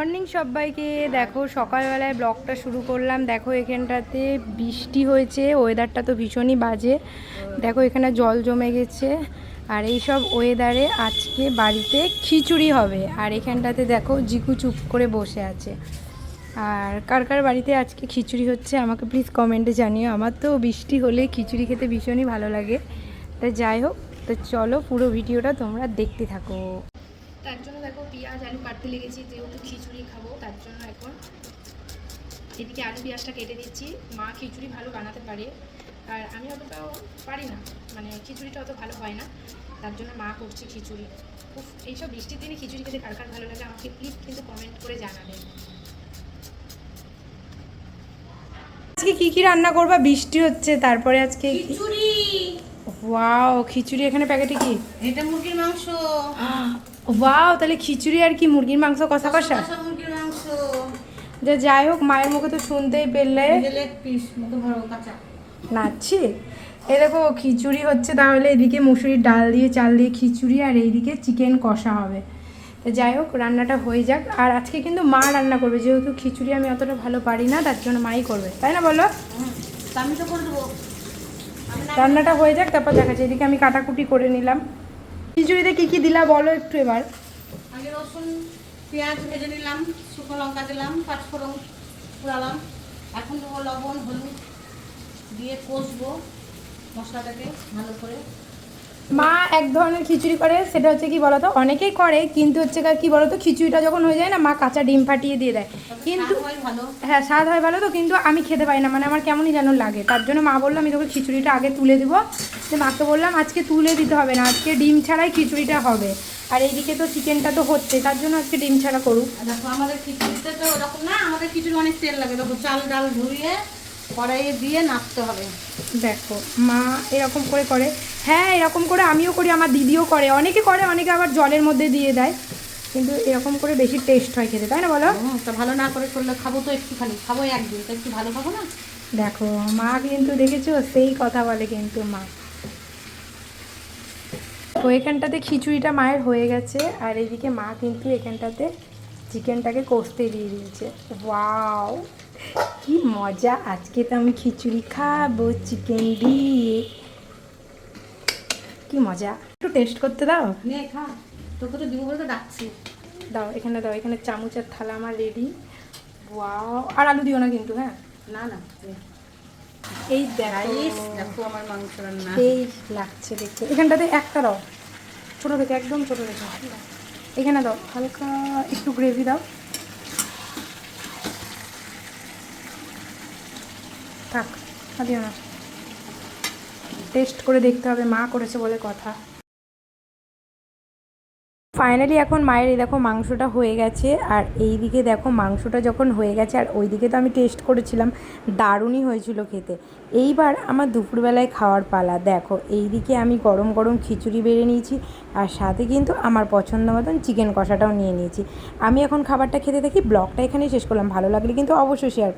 Morning সবাইকে। দেখো, সকালবেলায় ব্লগটা শুরু করলাম। দেখো, এখানটাতে বৃষ্টি হয়েছে। ওয়েদারটা তো ভীষণই বাজে। দেখো, এখানে জল জমে গেছে। আর এই সব ওয়েদারে আজকে বাড়িতে খিচুড়ি হবে। আর এখানটাতে দেখো, জিকু চুপ করে বসে আছে। আর কার কার বাড়িতে আজকে খিচুড়ি হচ্ছে, আমাকে প্লিজ কমেন্টে জানিও। আমার তো বৃষ্টি হলে খিচুড়ি খেতে ভীষণই ভালো লাগে। তা যাই হোক, তো চলো পুরো ভিডিওটা তোমরা দেখতে থাকো। তার জন্য দেখো পেঁয়াজ আলু কাটতে লেগেছি যেহেতু খিচুড়ি খাব তার জন্য এখন এদিকে আলু পেঁয়াজটা কেটে দিচ্ছি মা খিচুড়ি ভালো বানাতে পারে। আর আমি অতটাও পারি না মানে খিচুড়িটা অত ভালো হয় না। তার জন্য মা করছে খিচুড়ি। উফ এইসব বৃষ্টির দিনে খিচুড়ি খেতে কার কার ভালো লাগে আমাকে প্লিজ কিন্তু কমেন্ট করে জানাবেন আজকে কি কি রান্না করবা? বৃষ্টি হচ্ছে তারপরে আজকে খিচুড়ি! ওয়াও খিচুড়ি এখানে প্যাকেটে কি? এটা মুরগির মাংস। ওয়াও তাহলে খিচুড়ি আর কি মুরগির মাংস কষা কষা? মুরগির মাংস। যে যাই হোক মায়ের মুখে তো শুনতেই পেলে। নাচছি। এ দেখো খিচুড়ি হচ্ছে তাহলে এদিকে মুসুরির ডাল দিয়ে চাল দিয়ে খিচুড়ি আর এইদিকে চিকেন কষা হবে। তো যাই হোক রান্নাটা হয়ে যাক। আর আজকে কিন্তু মা রান্না করবে যেহেতু খিচুড়ি আমি অতটা ভালো পারি না তার জন্য মাই করবে। তাই না বলো? আমি তো করে দেবো। রান্নাটা হয়ে যাক, তারপর দেখা যায় এদিকে আমি কাটাকুটি করে নিলাম। খিচুড়িতে কী কী দিলা বলো একটু এবার? আগে রসুন, পেঁয়াজ ভেজে নিলাম, শুকনো লঙ্কা দিলাম, পাঁচফোড়ন পুরালাম এখন দেবো লবণ, হলুদ দিয়ে কষবো মশলাটাকে ভালো করে। মা এক ধরনের খিচুড়ি করে সেটা হচ্ছে কি বলতো অনেকেই করে কিন্তু হচ্ছে কি বলতো খিচুড়িটা যখন হয়ে যায় না মা কাঁচা ডিম ফাটিয়ে দিয়ে দেয়। কিন্তু হয় স্বাদ হয় ভালো তো কিন্তু আমি খেতে পারি না মানে আমার কেমনই যেন লাগে। তার জন্য মা বলল আমি তোকে খিচুড়িটা আগে তুলে দিব। তো মাকে বললাম আজকে তুলে দিতে হবে না আজকে ডিম ছাড়াই খিচুড়িটা হবে। আর এইদিকে তো চিকেনটা তো হচ্ছে তার জন্য আজকে ডিম ছাড়া করুক। দেখো আমাদের খিচুড়িতে তো ওরকম না আমাদের খিচুড়ি অনেক তেল লাগে দেখো চাল ডাল ধুয়ে কড়াইয়ে দিয়ে নাড়তে হবে। দেখো মা এরকম করে করে। হ্যাঁ এরকম করে আমিও করি আমার দিদিও করে। অনেকে করে অনেকে আবার জলের মধ্যে দিয়ে দেয়। কিন্তু এরকম করে বেশি টেস্ট হয় খেতে তাই না বলো? তা ভালো না করে করলে খাব তো একটুখানি। খাব একদিন তো একটু ভালো খাব না? দেখো মা কিন্তু দেখেছ সেই কথা বলে কিন্তু মা। তো এখানটাতে খিচুড়িটা মায়ের হয়ে গেছে আর এইদিকে মা কিন্তু এখানটাতে চিকেনটাকে কষতে দিয়ে দিয়েছে। ওয়াও কি মজা আজকে তো আমি খিচুড়ি খাব চিকেন দিয়ে। কি মজা। একটু টেস্ট করতে দাও। নে খা। তোকে তো দিব বলে তো ডাকছি। দাও এখানে দাও এখানে চামচের থালা আমার রেডি ওয়াও আর আলু দিও না কিন্তু হ্যাঁ? না না এই দেখো। আমার মাংস রান্না। এই লাগছে দেখতে। এখানটাতে একটা দাও। ছোটো থেকে একদম ছোটো থেকে। এখানে দাও হালকা একটু গ্রেভি দাও। থাক আর দিও না। টেস্ট করে দেখতে হবে, মা করেছে বলে কথা। ফাইনালি এখন মায়ের, এই দেখো মাংসটা হয়ে গেছে, আর এই দিকে দেখো মাংসটা যখন হয়ে গেছে, আর ওই দিকে তো আমি টেস্ট করেছিলাম, দারুণই হয়েছিল খেতে। এইবার আমার দুপুরবেলায় খাওয়ার পালা, দেখো এই দিকে আমি গরম গরম খিচুড়ি বেড়ে নিয়েছি, আর সাথে কিন্তু আমার পছন্দ মতন চিকেন কষাটাও নিয়ে নিয়েছি। আমি এখন খাবারটা খেতে দেখি, ব্লগটা এখানেই শেষ করলাম, ভালো লাগলে কিন্তু অবশ্যই শেয়ার